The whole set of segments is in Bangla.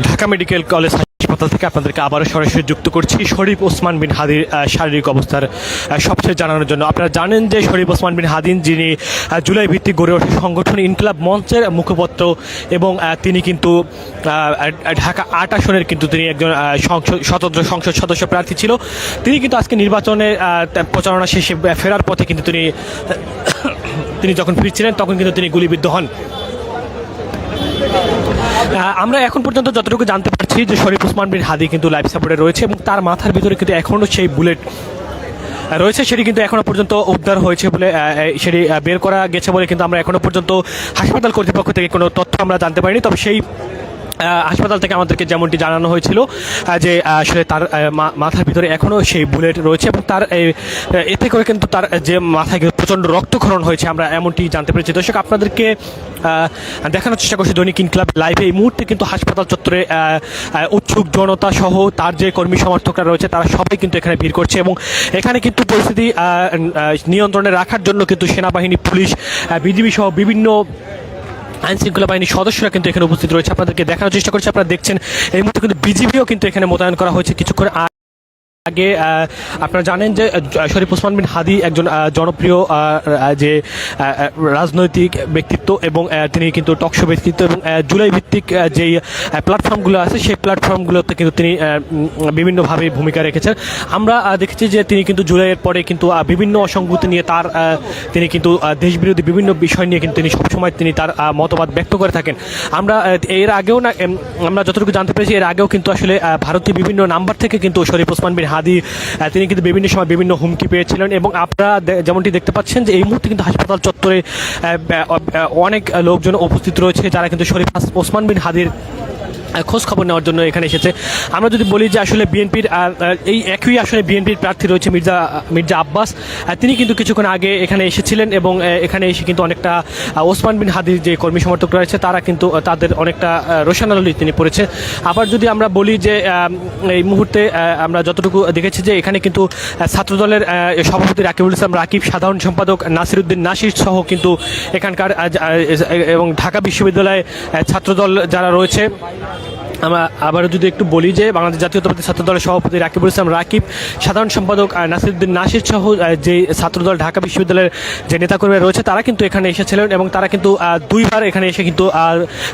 ঢাকা মেডিকেল কলেজ হাসপাতাল থেকে আপনাদেরকে আবারও সরাসরি যুক্ত করছি শরীফ ওসমান বিন হাদির শারীরিক অবস্থার সবচেয়ে জানানোর জন্য। আপনারা জানেন যে শরীফ ওসমান বিন হাদিন যিনি জুলাই ভিত্তিক গড়ে ওঠা সংগঠন ইনকলাব মঞ্চের মুখপত্র এবং তিনি কিন্তু ঢাকা আট আসনের কিন্তু তিনি একজন সংসদ স্বতন্ত্র সংসদ সদস্য প্রার্থী ছিল। তিনি কিন্তু আজকে নির্বাচনে আহ, তা- প্রচারণা শেষে ফেরার পথে কিন্তু তিনি তিনি যখন ফিরছিলেন তখন কিন্তু তিনি গুলিবিদ্ধ হন। আমরা এখন পর্যন্ত যতটুকু জানতে পারছি যে শরীফ ওসমান বিন হাদি কিন্তু লাইফ সাপোর্টে রয়েছে এবং তার মাথার ভিতরে কিন্তু এখনও সেই বুলেট রয়েছে। সেটি কিন্তু এখনও পর্যন্ত উদ্ধার হয়েছে বলে সেটি বের করা গেছে বলে কিন্তু আমরা এখনও পর্যন্ত হাসপাতাল কর্তৃপক্ষ থেকে কোনো তথ্য আমরা জানতে পারিনি। তবে সেই হাসপাতাল থেকে আমাদেরকে যেমনটি জানানো হয়েছিল যে আসলে তার মাথার ভিতরে এখনও সেই বুলেট রয়েছে এবং তার এতে করে কিন্তু তার যে মাথায় প্রচণ্ড রক্তক্ষরণ হয়েছে আমরা এমনটি জানতে পেরেছি। দর্শক, আপনাদেরকে দেখানোর চেষ্টা করছি দৈনিক ইনক্লাব লাইভে। এই মুহূর্তে কিন্তু হাসপাতাল চত্বরে উৎসুক জনতা সহ তার যে কর্মী সমর্থকরা রয়েছে, তারা সবাই কিন্তু এখানে ভিড় করছে এবং এখানে কিন্তু পরিস্থিতি নিয়ন্ত্রণে রাখার জন্য কিন্তু সেনাবাহিনী, পুলিশ বিজিবি সহ বিভিন্ন আইন শৃঙ্খলা বাহিনীর সদস্যরা কিন্তু এখানে উপস্থিত রয়েছে। আপনাদেরকে দেখানোর চেষ্টা করছি। আপনারা দেখছেন, এই মুহূর্তে কিন্তু বিজিবিও কিন্তু এখানে মোতায়েন করা হয়েছে। কিছুক্ষণ আগে আপনারা জানেন যে শরীফ ওসমান বিন হাদি একজন জনপ্রিয় যে রাজনৈতিক ব্যক্তিত্ব এবং তিনি কিন্তু টকশো ব্যক্তিত্ব এবং জুলাই ভিত্তিক যেই প্ল্যাটফর্মগুলো আছে সেই প্ল্যাটফর্মগুলোতে কিন্তু তিনি বিভিন্নভাবে ভূমিকা রেখেছেন। আমরা দেখেছি যে তিনি কিন্তু জুলাইয়ের পরে কিন্তু বিভিন্ন অসঙ্গতি নিয়ে তার তিনি কিন্তু দেশবিরোধী বিভিন্ন বিষয় নিয়ে কিন্তু তিনি সবসময় তিনি তার মতবাদ ব্যক্ত করে থাকেন। আমরা এর আগেও না আমরা যতটুকু জানতে পেরেছি, এর আগেও কিন্তু আসলে ভারতীয় বিভিন্ন নাম্বার থেকে কিন্তু শরীফ ওসমান বিন হাদি তিনি কিন্তু বিভিন্ন সময় বিভিন্ন হুমকি পেয়েছিলেন এবং আপনারা যেমনটি দেখতে পাচ্ছেন যে এই মুহূর্তে কিন্তু হাসপাতাল চত্বরে অনেক লোকজন উপস্থিত রয়েছে যারা কিন্তু শরীফ ওসমান বিন হাদির খোঁজ খবর নেওয়ার জন্য এখানে এসেছে। আমরা যদি বলি যে আসলে বিএনপির এই একই আসলে বিএনপির প্রার্থী রয়েছে মির্জা মির্জা আব্বাস। তিনি কিন্তু কিছুক্ষণ আগে এখানে এসেছিলেন এবং এখানে এসে কিন্তু অনেকটা ওসমান বিন হাদির যে কর্মী সমর্থক রয়েছে, তারা কিন্তু তাদের অনেকটা রোশানালি তিনি পড়েছে। আবার যদি আমরা বলি যে এই মুহূর্তে আমরা যতটুকু দেখেছি যে এখানে কিন্তু ছাত্রদলের সভাপতি রাকিবুল ইসলাম রাকিব, সাধারণ সম্পাদক নাসিরুদ্দিন নাসির সহ কিন্তু এখানকার এবং ঢাকা বিশ্ববিদ্যালয়ে ছাত্রদল যারা রয়েছে আমরা আবারও যদি একটু বলি যে বাংলাদেশ জাতীয়তাবাদী ছাত্র দলের সভাপতি রাকিবুল ইসলাম রাকিব, সাধারণ সম্পাদক নাসিরুদ্দিন নাসির সহ যে ছাত্রদল ঢাকা বিশ্ববিদ্যালয়ের যে নেতাকর্মী রয়েছে, তারা কিন্তু এখানে এসেছিলেন এবং তারা কিন্তু দুইবার এখানে এসে কিন্তু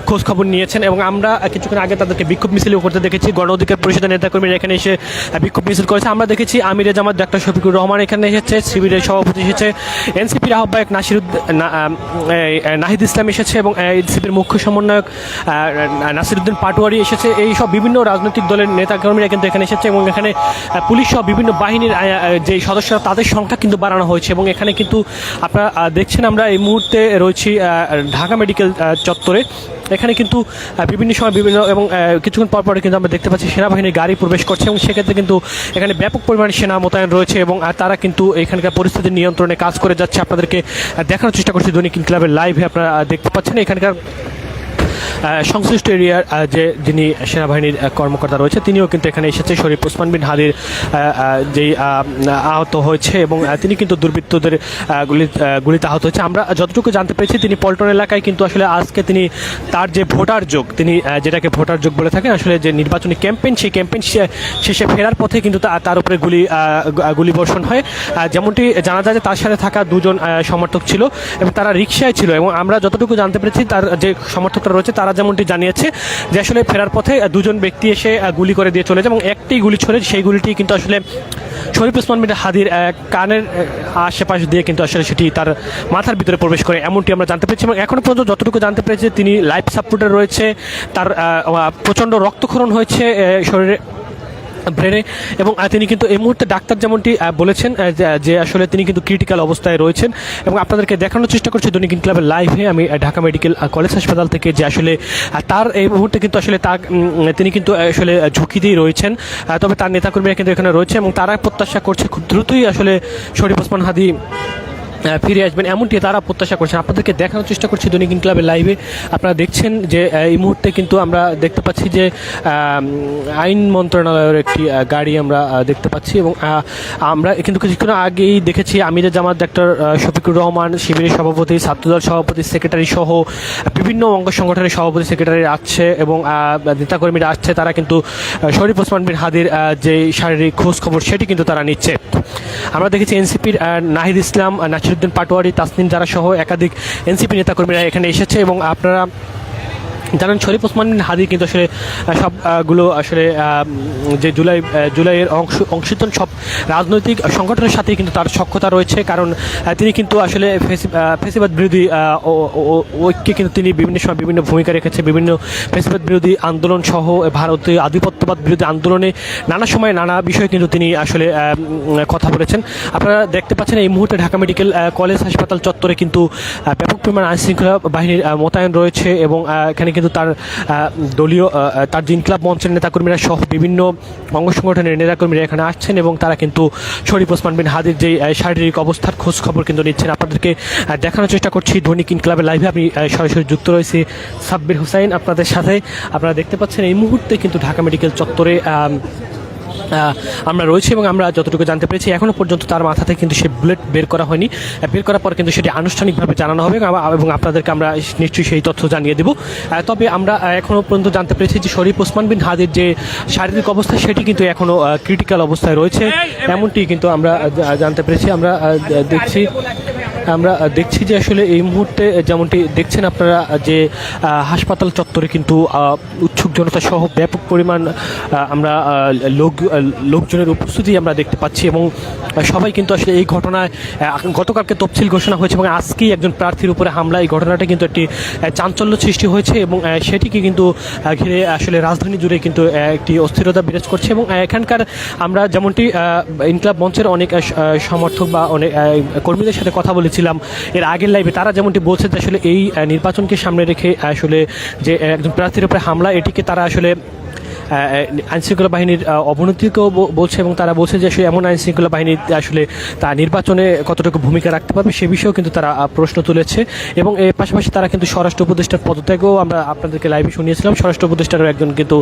খোঁজ খবর নিয়েছেন এবং আমরা কিছুক্ষণ আগে তাদেরকে বিক্ষোভ মিছিলও করতে দেখেছি গণ অধিকার পরিষদের নেতাকর্মীরা এখানে এসে বিক্ষোভ মিছিল করেছে। আমরা দেখেছি আমিরে জামাত, ডাক্তার শফিকুর রহমান এখানে এসেছে শিবিরের সভাপতি এসেছে, এনসিপির আহ্বায়ক নাসিরুদ্দিন নাহিদ ইসলাম এসেছে এবং এনসিপির মুখ্য সমন্বয়ক নাসিরুদ্দিন পাটোয়ারি এসেছে। এই সব বিভিন্ন রাজনৈতিক দলের নেতাকর্মীরা কিন্তু এখানে এসেছে এবং এখানে পুলিশ সহ বিভিন্ন বাহিনীর যে সদস্যরা, তাদের সংখ্যা কিন্তু বাড়ানো হয়েছে এবং এখানে কিন্তু আপনারা দেখছেন আমরা এই মুহূর্তে রয়েছি ঢাকা মেডিকেল চত্বরে। এখানে কিন্তু বিভিন্ন সময় বিভিন্ন এবং কিছুক্ষণ পর পরে কিন্তু আমরা দেখতে পাচ্ছি সেনাবাহিনীর গাড়ি প্রবেশ করছে এবং সেক্ষেত্রে কিন্তু এখানে ব্যাপক পরিমাণে সেনা মোতায়েন রয়েছে এবং তারা কিন্তু এখানকার পরিস্থিতি নিয়ন্ত্রণে কাজ করে যাচ্ছে। আপনাদেরকে দেখানোর চেষ্টা করছি দৈনিক ইনকিলাবের লাইভে আপনারা দেখতে পাচ্ছেন। এখানকার সংশ্লিষ্ট এরিয়ার যে যিনি সেনাবাহিনীর কর্মকর্তা রয়েছে তিনিও কিন্তু এখানে এসেছে। শরীফ ওসমান বিন হাদির যেই আহত হয়েছে এবং তিনি কিন্তু দুর্বৃত্তদের গুলি গুলিতে আহত হয়েছে। আমরা যতটুকু জানতে পেরেছি তিনি পল্টন এলাকায় কিন্তু আসলে আজকে তিনি তার যে ভোটার যোগ তিনি যেটাকে ভোটার যোগ বলে থাকেন আসলে যে নির্বাচনী ক্যাম্পেইন সেই ক্যাম্পেইন শেষে ফেরার পথে কিন্তু তার উপরে গুলি আহ, গু- গুলি বর্ষণ হয় যেমনটি জানা যায় যে তার সাথে থাকা দুজন সমর্থক ছিল এবং তারা রিক্সায় ছিল এবং আমরা যতটুকু জানতে পেরেছি তার যে সমর্থকরা রয়েছে তারা যেমনটি জানিয়েছে যে আসলে ফেরার পথে দুজন ব্যক্তি এসে গুলি করে দিয়ে চলেছে এবং একটি গুলি ছড়ে সেই গুলিটি কিন্তু আসলে শরীফ ওসমান মির হাদির কানের আশেপাশ দিয়ে কিন্তু আসলে সেটি তার মাথার ভিতরে প্রবেশ করে, এমনটি আমরা জানতে পেরেছি এবং এখনও পর্যন্ত যতটুকু জানতে পেরেছি তিনি লাইফ সাপোর্টে রয়েছে, তার প্রচণ্ড রক্তক্ষরণ হয়েছে শরীরে। ব্রেনে। এবং তিনি কিন্তু এই মুহূর্তে ডাক্তার যেমনটি বলেছেন যে- আসলে তিনি কিন্তু ক্রিটিক্যাল অবস্থায় রয়েছেন। এবং আপনাদেরকে দেখানোর চেষ্টা করছি দৈনিক ক্লাবের লাইভে আমি ঢাকা মেডিকেল কলেজ হাসপাতাল থেকে যে আসলে তার এই মুহূর্তে কিন্তু আসলে উম, তিনি কিন্তু আসলে ঝুঁকিতেই রয়েছেন। তবে তার নেতাকর্মীরা কিন্তু এখানে রয়েছে এবং তারা প্রত্যাশা করছে খুব দ্রুতই আসলে শরীফ ওসমান হাদি ফিরে আসবেন। এমনটি তারা প্রত্যাশা করছেন। আপনাদেরকে দেখানোর চেষ্টা করছি দৈনিক ক্লাবের লাইভে। আপনারা দেখছেন যে এই মুহূর্তে কিন্তু আমরা দেখতে পাচ্ছি যে আইন মন্ত্রণালয়ের একটি গাড়ি আমরা দেখতে পাচ্ছি এবং আমরা কিন্তু কিছুক্ষণ আগেই দেখেছি আমিরের জামাত ডাক্তার শফিকুর রহমান শিবিরের সভাপতি ছাত্রদল সভাপতি সেক্রেটারি সহ বিভিন্ন অঙ্গ সংগঠনের সভাপতি সেক্রেটারি আসছে এবং নেতাকর্মীরা আসছে। তারা কিন্তু শরীফ ওসমান বিন হাদির যে শারীরিক খোঁজ খবর সেটি কিন্তু তারা নিচ্ছে। আমরা দেখেছি এনসিপির নাহিদ ইসলাম আহ, নাসিরুদ্দিন পাটোয়ারি তাসনিম যারা সহ একাধিক এনসিপি নেতাকর্মীরা এখানে এসেছে এবং আপনারা জানেন শরীফ ওসমান হাদি কিন্তু আসলে সবগুলো আসলে যে জুলাই জুলাইয়ের অংশ, অংশীদার সব রাজনৈতিক সংগঠনের সাথে কিন্তু তার সক্ষতা রয়েছে। কারণ তিনি কিন্তু আসলে ফেসি- ফেসিবাদ বিরোধী ঐক্যে কিন্তু তিনি বিভিন্ন সময় বিভিন্ন ভূমিকা রেখেছে। বিভিন্ন ফেসিবাদ বিরোধী আন্দোলন সহ ভারতীয় আধিপত্যবাদ বিরোধী আন্দোলনে নানা সময় নানা বিষয়ে কিন্তু তিনি আসলে কথা বলেছেন। আপনারা দেখতে পাচ্ছেন এই মুহূর্তে ঢাকা মেডিকেল কলেজ হাসপাতাল চত্বরে কিন্তু ব্যাপক পরিমাণ আইনশৃঙ্খলা বাহিনীর মোতায়েন রয়েছে এবং এখানে কিন্তু তার দলীয় তার জিন ক্লাব মঞ্চের নেতাকর্মীরা সহ বিভিন্ন অঙ্গ সংগঠনের নেতাকর্মীরা এখানে আসছেন এবং তারা কিন্তু শরীফ ওসমান বিন হাদির যে শারীরিক অবস্থার খোঁজ খবর কিন্তু নিচ্ছেন। আপনাদেরকে দেখানোর চেষ্টা করছি দৈনিক ইনক্লাবের লাইভে আমি সরাসরি যুক্ত রয়েছি সাব্বির হুসাইন আপনাদের সাথে। আপনারা দেখতে পাচ্ছেন এই মুহূর্তে কিন্তু ঢাকা মেডিকেল চত্বরে আমরা রয়েছি এবং আমরা যতটুকু জানতে পেরেছি এখনও পর্যন্ত তার মাথা থেকে কিন্তু সে বুলেট বের করা হয়নি। বের করার পর কিন্তু সেটি আনুষ্ঠানিকভাবে জানানো হবে এবং আপনাদেরকে আমরা নিশ্চয়ই সেই তথ্য জানিয়ে দেব। তবে আমরা এখনও পর্যন্ত জানতে পেরেছি যে শরীফ ওসমান বিন হাদির যে শারীরিক অবস্থা সেটি কিন্তু এখনও ক্রিটিক্যাল অবস্থায় রয়েছে। এমনটি কিন্তু আমরা জানতে পেরেছি। আমরা দেখছি আমরা দেখছি যে আসলে এই মুহূর্তে যেমনটি দেখছেন আপনারা যে হাসপাতাল চত্বরে কিন্তু উৎসুক জনতা সহ ব্যাপক পরিমাণ আমরা লোক লোকজনের উপস্থিতি আমরা দেখতে পাচ্ছি এবং সবাই কিন্তু আসলে এই ঘটনায় গতকালকে তফসিল ঘোষণা হয়েছে এবং আজকেই একজন প্রার্থীর উপরে হামলা এই ঘটনাটা কিন্তু একটি চাঞ্চল্য সৃষ্টি হয়েছে এবং সেটিকে কিন্তু ঘিরে আসলে রাজধানী জুড়ে কিন্তু একটি অস্থিরতা বিরাজ করছে এবং এখানকার আমরা যেমনটি ইনকলাব মঞ্চের অনেক সমর্থক বা অনেক কর্মীদের সাথে কথা বলেছিলাম, এর আগের লাইভে তারা যেমনটি বলছে যে আসলে এই নির্বাচনকে সামনে রেখে আসলে যে একজন প্রার্থীর উপরে হামলা এটিকে তারা আসলে আইন শৃঙ্খলা বাহিনীর অবনতিকেও বলছে এবং তারা বলছে যে এমন আইন শৃঙ্খলা বাহিনী আসলে তা নির্বাচনে কতটুকু ভূমিকা রাখতে পারবে সে বিষয়েও কিন্তু তারা প্রশ্ন তুলেছে। এবং এর পাশাপাশি তারা কিন্তু স্বরাষ্ট্র উপদেষ্টার পদত্যাগও আমরা আপনাদেরকে লাইভে শুনিয়েছিলাম। স্বরাষ্ট্র উপদেষ্টারও একজন কিন্তু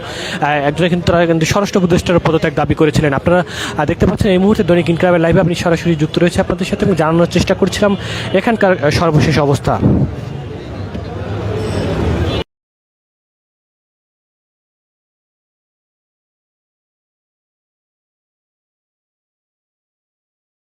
একজনে কিন্তু তারা কিন্তু স্বরাষ্ট্র উপদেষ্টার পদত্যাগ দাবি করেছিলেন। আপনারা দেখতে পাচ্ছেন এই মুহূর্তে দৈনিক ইনকামের লাইভে আপনি সরাসরি যুক্ত রয়েছে আপনাদের সাথে এবং জানানোর চেষ্টা করছিলাম এখানকার সর্বশেষ অবস্থা।